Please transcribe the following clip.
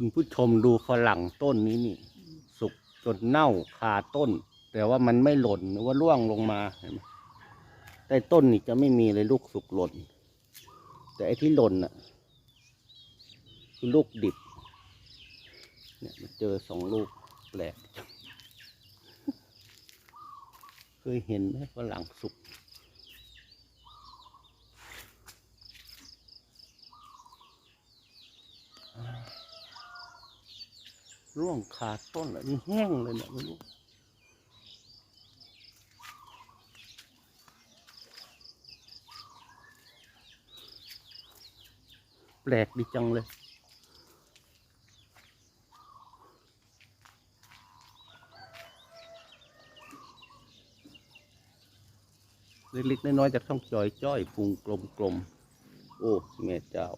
คุณผู้ชมดูฝรั่งต้นนี้นี่ สุกจนเน่าคาต้น แต่ว่ามันไม่หล่นหรือว่าร่วงลงมาเห็นไหมใต้ต้นนี่จะไม่มีเลยลูกสุกหล่น แต่ไอ้ที่หล่นน่ะคือลูกดิบ เนี่ยมาเจอสองลูกแปลก เคยเห็นไหมฝรั่งสุก ร่วงขาดต้นแล้วนี่แห้งเลยเนี่ยไม่รู้แปลกดีจังเลย เล็กๆน้อยๆจากช่องจอยจ้อยพุงกลมๆ โอ้ แม่เจ้า